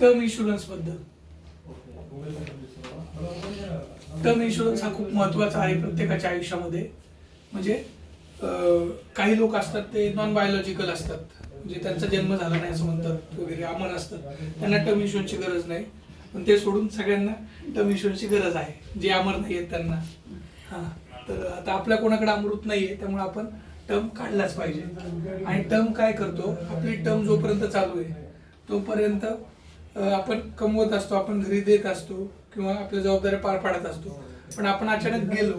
Term इन्शुरन्सबद्दल. Term insurance हा खूप महत्त्वाचा आहे प्रत्येकाच्या आयुष्यामध्ये. म्हणजे काही लोक असतात ते नॉन बायोलॉजिकल असतात. म्हणजे त्यांचा जन्म झाला नाही असं म्हणतात वगैरे अमर असतात त्यांना टर्म इन्शुरन्सची गरज नाही. पण ते सोडून सगळ्यांना टर्म इन्शुरन्सची गरज आहे. जे अमर नाही आहेत त्यांना. हां. तर आता आपल्या कोणाकडे अमृत नाही आहे त्यामुळे आपण टर्म काढलाच पाहिजे. आणि टर्म काय करतो? आपली टर्म जोपर्यंत चालू आहे तोपर्यंत आपण कमवत असतो आपण घरी देत असतो किंवा आपल्या जबाबदाऱ्या पार पाडत असतो. पण आपण अचानक गेलो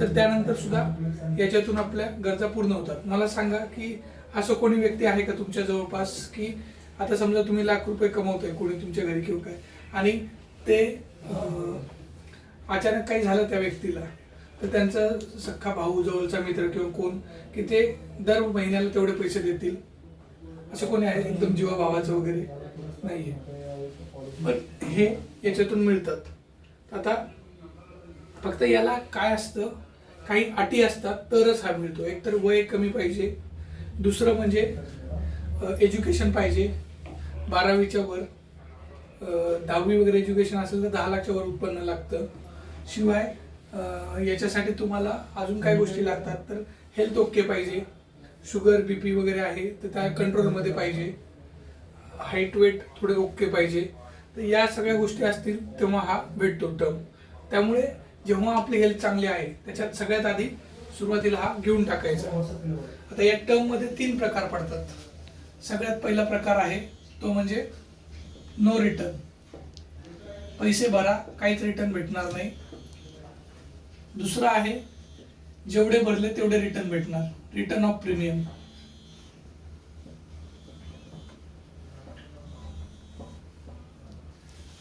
तर त्यानंतर सुद्धा याच्यातून आपल्या गरजा पूर्ण होतात. मला सांगा की असं कोणी व्यक्ती आहे का तुमच्या जवळपास की आता समजा तुम्ही लाख रुपये कमवतोय कोणी तुमच्या घरी किंवा काय? आणि ते अचानक काही झालं त्या व्यक्तीला तर त्यांचा सख्खा भाऊ जवळचा मित्र किंवा कोण की ते दर महिन्याला तेवढे पैसे देतील? असं कोणी आहे? एकदम जीवा भावाचं वगैरे? नाहीये. पण हे याच्यातून मिळतात. आता फक्त याला काय असतं? काही अटी असतात तरच हा मिळतो. एक तर वय कमी पाहिजे. दुसरं म्हणजे एज्युकेशन पाहिजे. बारावीच्या वर दहावी वगैरे एज्युकेशन असेल तर दहा लाखच्या वर उत्पन्न लागतं. शिवाय याच्यासाठी तुम्हाला अजून काही गोष्टी लागतात. तर हेल्थ ओके पाहिजे. शुगर बीपी वगैरे आहे तर त्या कंट्रोलमध्ये पाहिजे. हाईट वेट थोडे ओके पाहिजे. तर या सगळ्या गोष्टी असतील तेव्हा हा भेटतो टर्म त्यामुळे जेव्हा आपली हेल्थ चांगली आहे त्याच्यात सगळ्यात आधी सुरुवातीला हा घेऊन टाकायचा. आता या टर्ममध्ये तीन प्रकार पडतात. सगळ्यात पहिला प्रकार आहे तो म्हणजे नो रिटर्न पैसे भरा काहीच रिटर्न भेटणार नाही. दुसरा आहे जेवढे भरले तेवढे रिटर्न भेटणार. रिटर्न ऑफ प्रीमियम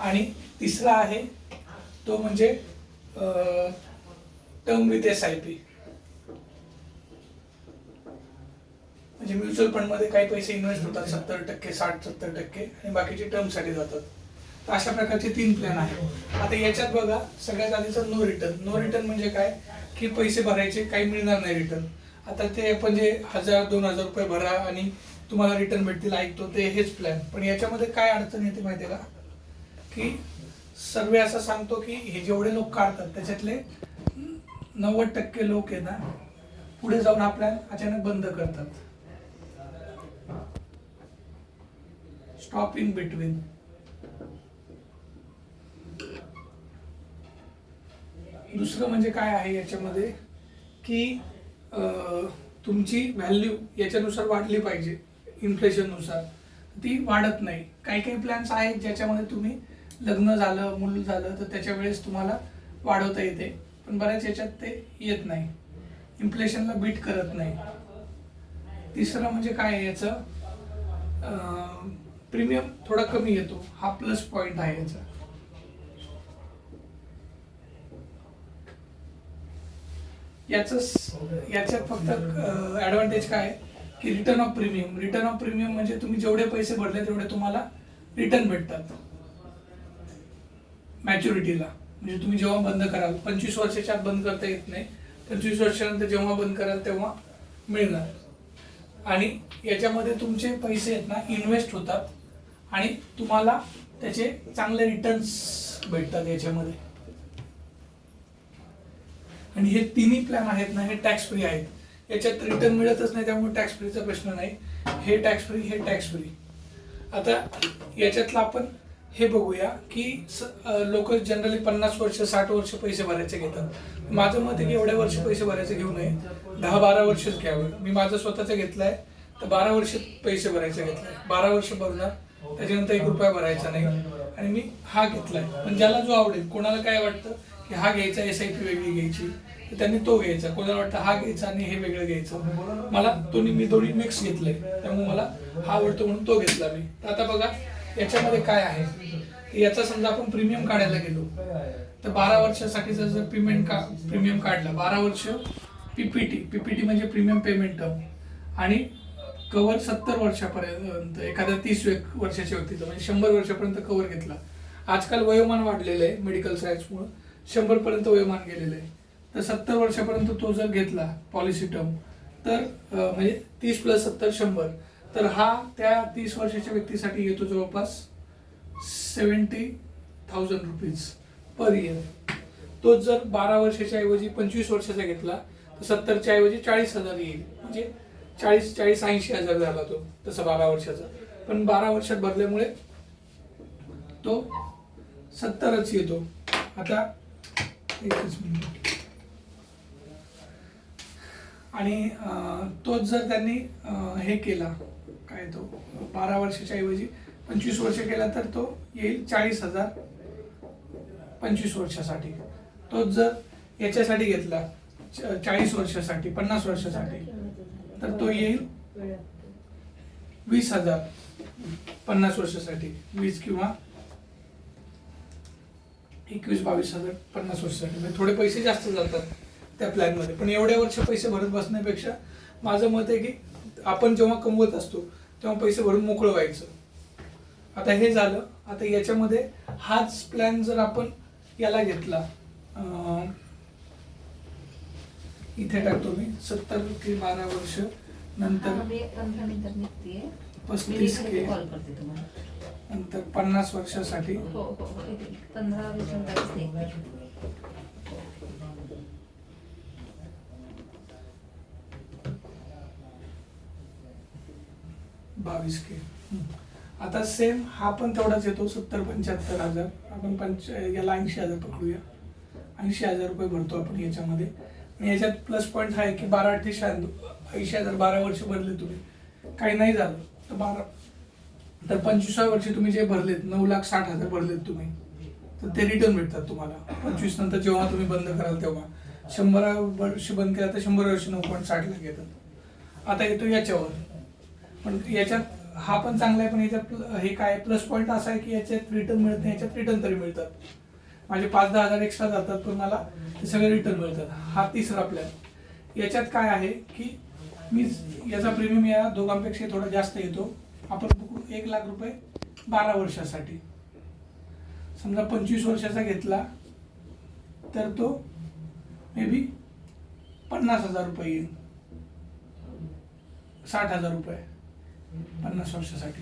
आणि तिसरा आहे तो म्हणजे term with S I P म्हणजे म्युच्युअल फंडमध्ये काही पैसे इन्व्हेस्ट होतात सत्तर टक्के साठ सत्तर टक्के आणि बाकीचे टर्मसाठी जातात. तर अशा प्रकारचे तीन प्लॅन आहेत. आता याच्यात बघा सगळ्यात आधीचा नो रिटर्न नो रिटर्न म्हणजे काय? की पैसे भरायचे काही मिळणार नाही रिटर्न आता ते आपण जे हजार दोन हजार रुपये भरा आणि तुम्हाला रिटर्न भेटतील ऐकतो ते हेच प्लॅन पण याच्यामध्ये काय अडचण येते माहितीये का? की सर्वे असं सांगतो की हे जेवढे लोक काढतात त्याच्यातले नव्वद टक्के लोक आहे ना पुढे जाऊन आपल्या अचानक बंद करतात. स्टॉप इन बिटवीन दुसरं म्हणजे काय आहे याच्यामध्ये की तुमची व्हॅल्यू याच्यानुसार वाढली पाहिजे इन्फ्लेशननुसार ती वाढत नाही. काही काही प्लॅन्स आहेत ज्याच्यामध्ये तुम्ही लग्न झालं मूल झालं तर त्याच्या वेळेस तुम्हाला वाढवता येते. पण बऱ्याच याच्यात ते येत नाही. इन्फ्लेशनला बीट करत नाही. तिसरं म्हणजे काय आहे याचं? प्रीमियम थोडा कमी येतो. हा प्लस पॉइंट आहे याचा. याच याच्यात फक्त ऍडव्हान्टेज काय? आहे की return of premium return of premium म्हणजे तुम्ही जेवढे पैसे भरले तेवढे तुम्हाला रिटर्न भेटतात. मॅच्युरिटीला. म्हणजे तुम्ही जेव्हा बंद कराल पंचवीस वर्षाच्या आत बंद करता येत नाही. पंचवीस वर्षानंतर जेव्हा बंद कराल तेव्हा मिळणार. आणि याच्यामध्ये तुमचे पैसे आहेत ना इन्व्हेस्ट होतात. आणि तुम्हाला त्याचे चांगले रिटर्न्स भेटतात याच्यामध्ये. आणि हे तिन्ही प्लॅन आहेत ना हे टॅक्स फ्री आहेत. याच्यात रिटर्न मिळतच नाही त्यामुळे टॅक्स फ्रीचा प्रश्न नाही. हे टॅक्स फ्री हे टॅक्स फ्री आता याच्यातलं आपण हे बघूया की लोक जनरली पन्नास वर्ष साठ वर्ष पैसे भरायचे घेतात. माझं मत आहे की एवढ्या वर्ष पैसे भरायचे घेऊ नये. दहा बारा वर्षच घ्यावे. मी माझं स्वतःचं घेतलंय तर बारा वर्ष पैसे भरायचे घेतलाय. बारा वर्ष भरणार त्याच्यानंतर एक रुपया भरायचा नाही. आणि मी हा घेतलाय. पण ज्याला जो आवडेल कोणाला काय वाटतं की हा घ्यायचा एस आय पी वेगळी घ्यायची तर त्यांनी तो घ्यायचा. कोणाला वाटतं हा घ्यायचा आणि हे वेगळं घ्यायचं. मला दोन्ही मी दोन्ही मिक्स घेतलंय. त्यामुळे मला हा आवडतो म्हणून तो घेतला मी. तर आता बघा याच्यामध्ये काय आहे? याचा समजा आपण प्रीमियम काढायला गेलो तर बारा वर्षासाठीचा जर पेमेंट का प्रीमियम काढला बारा वर्ष पीपीटी पीपीटी म्हणजे प्रीमियम पेमेंट टर्म आणि कव्हर सत्तर वर्षापर्यंत एखाद्या तीस वर्षाच्या व्यक्तीचं म्हणजे शंभर वर्षापर्यंत कव्हर घेतला. आजकाल वयोमान वाढलेलं आहे मेडिकल सायन्समुळं शंभरपर्यंत वयोमान गेलेलं आहे. तर सत्तर वर्षापर्यंत तो जर घेतला पॉलिसी टर्म तर म्हणजे तीस प्लस सत्तर शंभर. तर हा त्या तीस वर्षाच्या व्यक्तीसाठी येतो जवळपास seventy thousand rupees per year तोच जर बारा वर्षाच्या ऐवजी पंचवीस वर्षाचा घेतला तर सत्तरच्या ऐवजी चाळीस हजार येईल. म्हणजे चाळीस चाळीस ऐंशी हजार झाला तो तसा बारा वर्षाचा. पण बारा वर्षात भरल्यामुळे तो सत्तरच येतो. आता एकच मिनिट. आणि तोच जर त्यांनी हे केला काय तो बारा वर्षाच्या ऐवजी पंचवीस वर्ष केला तर तो येईल चाळीस हजार पंचवीस वर्षासाठी. तो जर याच्यासाठी घेतला चाळीस वर्षासाठी पन्नास वर्षासाठी तर तो येईल वीस हजार पन्नास वर्षासाठी. वीस किंवा एकवीस बावीस हजार पन्नास वर्षासाठी. म्हणजे थोडे पैसे जास्त जातात त्या प्लॅनमध्ये. पण एवढ्या वर्ष पैसे भरत बसण्यापेक्षा माझं मत आहे की आपण जेव्हा कमवत असतो तेव्हा पैसे भरून मोकळं व्हायचं. आता हे झालं. आता याच्यामध्ये हाच प्लॅन जर आपण याला घेतला इथे टाकतो मी सत्तर ते बारा वर्ष नंतर पस्तीस के नंतर पन्नास वर्षासाठी. हो हो हो बावीस के. आता सेम हा पण तेवढाच येतो सत्तर पंच्याहत्तर हजार. आपण पंच याला ऐंशी हजार पकडूया. ऐंशी हजार रुपये भरतो आपण याच्यामध्ये. आणि याच्यात प्लस पॉईंट हा आहे की बारा ते शहाण्णव. ऐंशी हजार बारा वर्ष भरले तुम्ही. काही नाही झालं तर बारा. तर पंचवीसाव्या वर्षी तुम्ही जे भरलेत नऊ लाख साठ हजार भरलेत तुम्ही तर ते रिटर्न भेटतात तुम्हाला. पंचवीस नंतर जेव्हा तुम्ही बंद कराल तेव्हा. शंभर वर्ष बंद केला तर शंभर वर्ष नऊ पॉईंट साठ लाख येतात. आता येतो याच्यावर. पण याच्यात हा पण चांगला आहे पण याच्यात प्ल- हे काय प्लस पॉईंट असा आहे की याच्यात रिटर्न मिळत नाही याच्यात रिटर्न तरी मिळतात. माझे पाच दहा हजार एक्स्ट्रा जातात पण मला ते सगळे रिटर्न मिळतात. हा तिसरा प्लॅन याच्यात काय आहे की मी याचा प्रीमियम या दोघांपेक्षा थोडा जास्त येतो. आपण बघू एक लाख रुपये बारा वर्षासाठी. समजा पंचवीस वर्षाचा घेतला तर तो मे बी पन्नास हजार रुपये येईल. साठ हजार रुपये. पन्नास वर्षासाठी.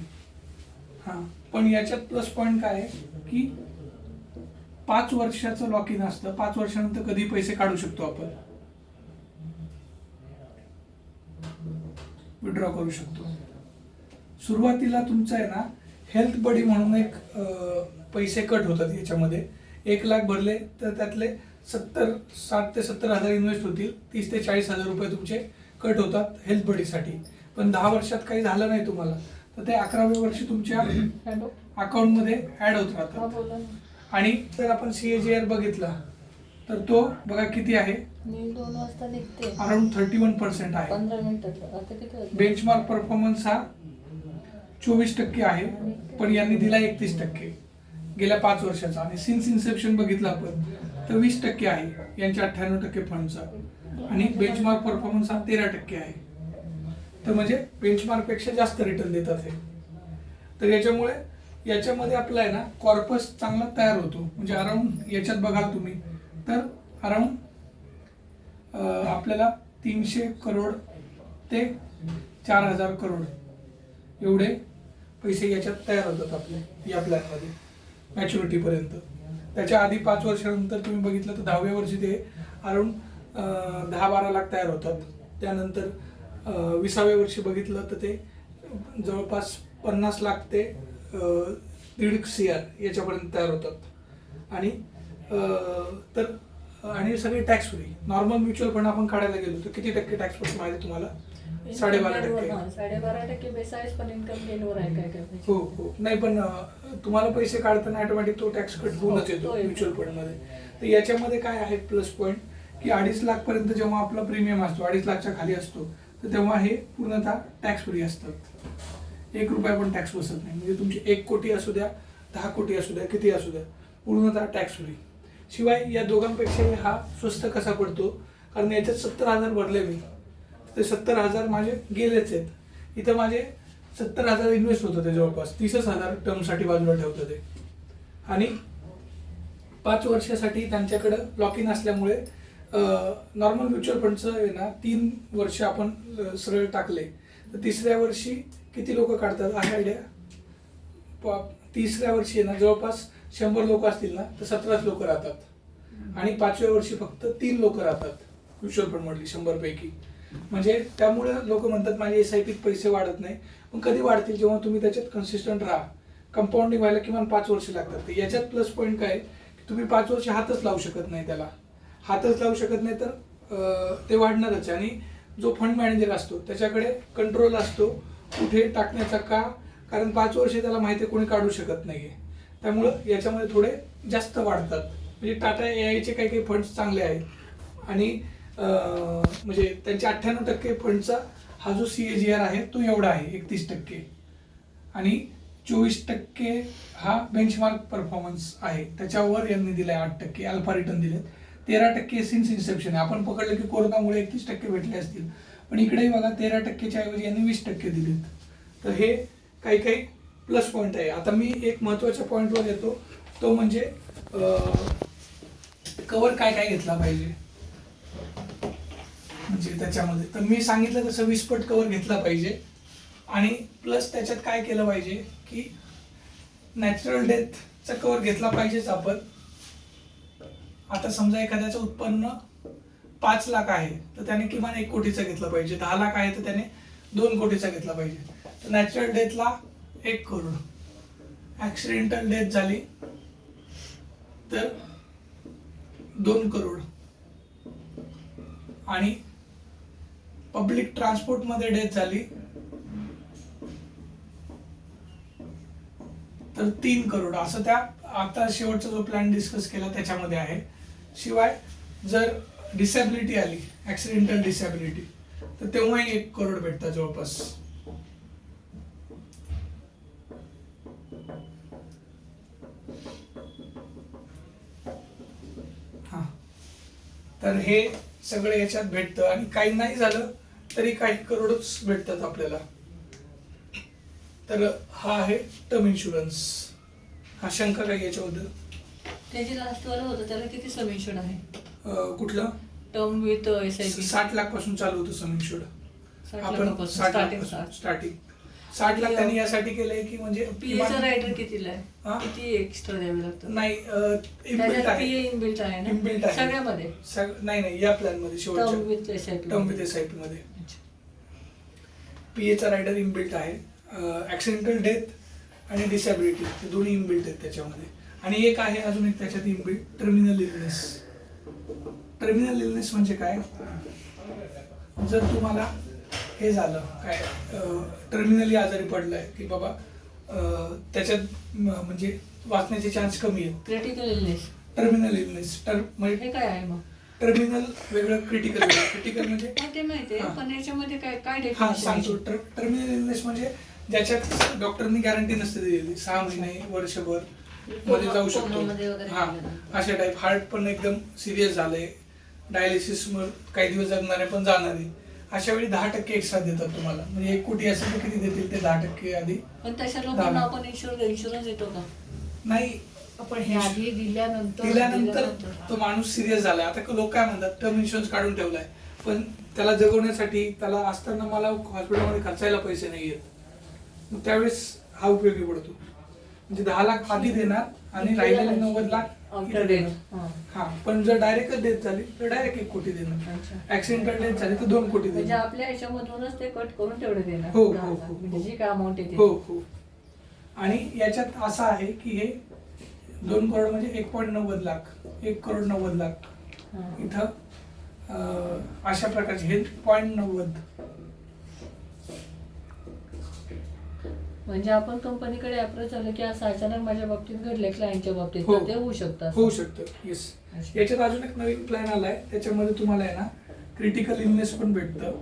हां. पण याच्यात प्लस पॉईंट काय आहे? की पाच वर्षाचं लॉक इन असतं. पाच वर्षानंतर कधी पैसे काढू शकतो आपण? विड्रॉ करू शकतो. सुरुवातीला तुमचं आहे ना हेल्थ बडी म्हणून एक पैसे कट होतात याच्यामध्ये. एक लाख भरले तर त्यातले सत्तर साठ ते सत्तर हजार इन्व्हेस्ट होतील. तीस ते चाळीस हजार रुपये तुमचे कट होतात हेल्थ बडीसाठी पण दहा वर्षात काही झालं नाही तुम्हाला. तर ते अकराव्या वर्षी तुमच्या अकाउंटमध्ये ऍड होत राहतात. ना. आणि जर आपण सी ए जी आर बघितला तर तो बघा किती आहे? मी दोन वाजता निघते. अराउंड थर्टी वन पर्सेंट आहे? बेंचमार्क परफॉर्मन्स हा चोवीस टक्के आहे पण यांनी दिला एकतीस टक्के. गेल्या पाच वर्षाचा. आणि सिन्स इन्सेप्शन बघितलं आपण तर वीस टक्के आहे यांच्या अठ्ठ्याण्णव टक्के फंडचा आणि बेंचमार्क परफॉर्मन्स हा तेरा टक्के आहे. तर म्हणजे बेंचमार्कपेक्षा जास्त रिटर्न देतात हे. तर याच्यामुळे याच्यामध्ये आपला आहे ना कॉर्पस चांगला तयार होतो. म्हणजे अराऊंड याच्यात बघाल तुम्ही तर अराउंड आपल्याला तीनशे करोड ते चार हजार करोड एवढे पैसे याच्यात तयार होतात आपले या प्लॅनमध्ये मॅच्युरिटीपर्यंत त्याच्या आधी पाच वर्षानंतर तुम्ही बघितलं तर दहाव्या वर्षी ते अराउंड दहा बारा लाख तयार होतात. त्यानंतर विसाव्या वर्षी बघितलं तर ते जवळपास पन्नास लाख ते दीड सी आर याच्यापर्यंत तयार होतात. आणि तर आणि सगळे tax free normal mutual fund आपण काढायला गेलो तर किती टक्के टॅक्स पडतो माहिती तुम्हाला? साडेबारा टक्के. साडेबारा टक्के बेचाळीस पण इन्कम गेनवर आहे काय काय हो हो. नाही पण तुम्हाला पैसे काढताना ऑटोमॅटिक तो टॅक्स कट होऊनच येतो हो, येतो. म्युच्युअल फंडमध्ये तर याच्यामध्ये काय आहे प्लस पॉईंट की अडीच लाख पर्यंत जेव्हा आपला प्रीमियम असतो अडीच लाखच्या खाली असतो तर तेव्हा हे पूर्णतः टॅक्स फ्री असतात. एक रुपया पण टॅक्स बसत नाही. म्हणजे तुमची एक कोटी असू द्या दहा कोटी असू द्या किती असू द्या पूर्णतः टॅक्स फ्री शिवाय या दोघांपेक्षा हा स्वस्त कसा पडतो? कारण याच्यात सत्तर हजार भरले मी. ते सत्तर हजार माझे गेलेच आहेत. इथं माझे सत्तर हजार इन्व्हेस्ट होतं होते जवळपास. तीसच हजार टर्मसाठी बाजूला ठेवतं ते. आणि पाच वर्षासाठी त्यांच्याकडं लॉक इन असल्यामुळे नॉर्मल म्युच्युअल फंडचं आहे ना तीन वर्ष आपण सरळ टाकले. तर तिसऱ्या वर्षी किती लोक काढतात? आहे आयडिया प- तिसऱ्या वर्षी आहे ना जवळपास शंभर लोक असतील ना तर सतराच लोक राहतात. आणि पाचव्या वर्षी फक्त तीन लोक राहतात म्युच्युअल फंड म्हटली शंभरपैकी. म्हणजे त्यामुळे लोक म्हणतात माझे एस आय पीत पैसे वाढत नाही. पण कधी वाढतील? जेव्हा तुम्ही त्याच्यात कन्सिस्टंट राहा. कंपाऊंडिंग व्हायला किमान पाच वर्ष लागतात. तर याच्यात प्लस पॉईंट काय तुम्ही पाच वर्ष हातच लावू शकत नाही त्याला. हातच लावू शकत नाही तर ते वाढणारच आणि जो फंड मॅनेजर असतो त्याच्याकडे कंट्रोल असतो कुठे टाकण्याचा का? कारण पाच वर्ष त्याला माहिती आहे कोणी काढू शकत नाही आहे त्यामुळं याच्यामध्ये थोडे जास्त वाढतात. म्हणजे टाटा ए आयचे काही काही फंड्स चांगले आहेत. आणि म्हणजे त्यांचे अठ्ठ्याण्णव टक्के फंडचा हा जो सी ए जी आर आहे तो एवढा आहे एकतीस टक्के. आणि चोवीस टक्के हा बेंचमार्क परफॉर्मन्स आहे. त्याच्यावर यांनी दिला आहे आठ टक्के अल्फा रिटर्न दिलेत. तेरा टक्के सिन्स इन्सेप्शन आहे. आपण पकडलं की कोरोनामुळे एकतीस टक्के भेटले असतील. पण इकडेही बघा तेरा टक्केच्या ऐवजी यांनी वीस टक्के दिलेत. तर हे काही काही प्लस पॉईंट आहे. आता मी एक महत्त्वाच्या पॉईंटवर येतो. तो म्हणजे कवर काय काय घेतला पाहिजे? म्हणजे त्याच्यामध्ये. तर मी सांगितलं तसं वीस पट कवर घेतला पाहिजे. आणि प्लस त्याच्यात काय केलं पाहिजे की नॅचरल डेथचा कवर घेतला पाहिजेच आपण. आता समजा एखाद्याचं उत्पन्न पाच लाख आहे तर त्याने किमान एक कोटीचं घेतलं पाहिजे. दहा लाख आहे तर त्याने दोन कोटीचा घेतला पाहिजे. तर नॅचरल डेथला एक करोड. ॲक्सिडेंटल डेथ झाली तर दोन करोड. आणि पब्लिक ट्रान्सपोर्टमध्ये डेथ झाली तर तीन करोड. असं त्या आता शेवटचा जो प्लॅन डिस्कस केला त्याच्यामध्ये आहे. शिवाय जर डिसॅबिलिटी आली ऍक्सिडेंटल डिसॅबिलिटी तर तेव्हाही एक करोड भेटतात जवळपास. हा. तर हे सगळं याच्यात भेटतं आणि काही नाही झालं तरी काही करोडच भेटतात आपल्याला. तर हा आहे टर्म इन्शुरन्स. हा शंका काही याच्याबद्दल ते जे लास्ट वाला होतं त्याला किती समिशन आहे? अं, कुठलं? Term with S I P साठ लाखपासून चालू होतं सम इन्शुर्ड साठ आपण लाखापासून साठ लाख starting साठ. स्टार्टिंग साठ लाख त्यांनी यासाठी केलंय की म्हणजे पीएचा किमान- रायडर कितीला हा? आहे किती एक्स्ट्रा द्यावे लागतं नाही त्याच्यात आहे. इनबिल्ट आहे Inbuilt ना? आहे. सगळ्यामध्ये? सग- नाही नाही या प्लॅनमध्ये टर्म शेवटच्या with S I P term with S I P मध्ये. पीएचा रायडर इनबिल्ट आहे. ऍक्सिडेंटल डेथ आणि डिसॅबिलिटी हे दोन्ही इनबिल्ट आहेत त्याच्यामध्ये. आणि एक आहे अजून एक त्याच्यात inbuilt terminal illness terminal illness म्हणजे काय? जर तुम्हाला हे झालं काय टर्मिनली आजारी पडलाय की बाबा त्याच्यात म्हणजे वाचण्याचे चान्स कमी आहेत. क्रिटिकल इलनेस टर्मिनल इलनेस टर म्हणजे हे काय आहे मग? टर्मिनल वेगळं क्रिटिकल क्रिटिकल म्हणजे? ते माहितीये हा. पण याच्यामध्ये काय काय हा सांगतो. टर्मिनल इलनेस म्हणजे ज्याच्यात डॉक्टरनी गॅरंटी नसते दिलेली. सहा महिने वर्षभर. मध्ये जाऊ शकतो. हा. अशा टाईप हार्ट पण एकदम सिरियस झालंय. डायलिसिस काही दिवस जगणारे पण जाणार आहे. अशा वेळी दहा टक्के एक्स्ट्रा देतात तुम्हाला. म्हणजे एक कोटी असेल तर किती देतील ते दहा टक्के आधी? पण तशा लोकांना. आपण इन्शुरन्स येतो का? नाही आपण हे आधी दिल्यानंतर दिल्यानंतर तो माणूस सिरियस झालाय. आता लोक काय म्हणतात टर्म इन्शुरन्स काढून ठेवलाय. पण त्याला जगवण्यासाठी त्याला असताना मला हॉस्पिटलमध्ये खर्चायला पैसे नाही आहेत मग त्यावेळेस हा उपयोगी पडतो. म्हणजे दहा लाख आधी देणार आणि राहिलेले नव्वद लाख आफ्टर इथे डेट देणार. हा पण जर डायरेक्टच डेथ झाली तर डायरेक्ट एक कोटी देणार अच्छा. ऍक्सिडेंटल डेथ झाली तर दोन कोटी म्हणजे देणार आपल्या ह्याच्यामधूनच ते कट करून तेवढे देणार हो, दहा हो, लाख. हो, म्हणजे हो. जी काय अमाऊंट येते हो हो आणि याच्यात असं आहे की हे दोन करोड म्हणजे एक पॉईंट नव्वद लाख एक करोड नव्वद लाख हा. इथं अं, अशा प्रकारचे हे पॉईंट नव्वद म्हणजे आपण कंपनीकडे अप्रोच झालं की असं अचानक माझ्या बाबतीत घडलंय क्लायंटच्या बाबतीत हो. तर ते होऊ शकतं होऊ शकतं येस अच्छा. याच्यात अजून एक नवीन प्लॅन आलाय त्याच्यामध्ये तुम्हाला आहे ना क्रिटिकल इलनेस पण भेटतं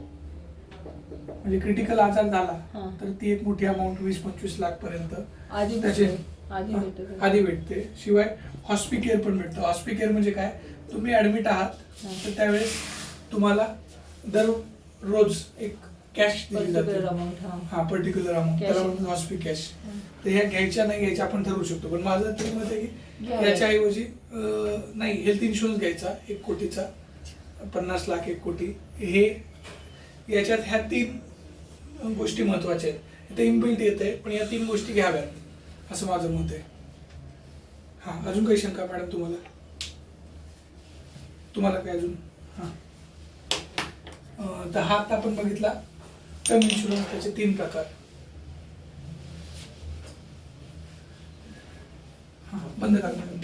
म्हणजे क्रिटिकल आजार हा. झाला तर ती एक मोठी अमाऊंट वीस पंचवीस लाख पर्यंत आधी त्याचे भेटते. आधी भेटते. आधी भेटते शिवाय हॉस्पिकेअर पण भेटतं हॉस्पिकेअर म्हणजे काय तुम्ही ऍडमिट आहात हा. तर त्यावेळेस तुम्हाला दररोज एक कॅश दिली हा. Particular amount. त्याला हॉस्पिक कॅश तर ह्या घ्यायच्या नाही घ्यायच्या आपण ठरवू शकतो. पण माझं तरी मत आहे की घ्याव्या. याच्या ऐवजी अं, नाही हेल्थ इन्शुरन्स घ्यायचा एक कोटीचा. पन्नास लाख एक कोटी. हे याच्यात ह्या तीन गोष्टी महत्त्वाच्या आहेत. इथे इनबिल्ट येत आहे पण या तीन गोष्टी घ्याव्यात असं माझं मत आहे. हां अजून काही शंका मॅडम तुम्हाला? तुम्हाला काय अजून? हां. तर हा आता आपण बघितला. टर्म इन्शुरन्स त्याचे तीन प्रकार हां बंद करणार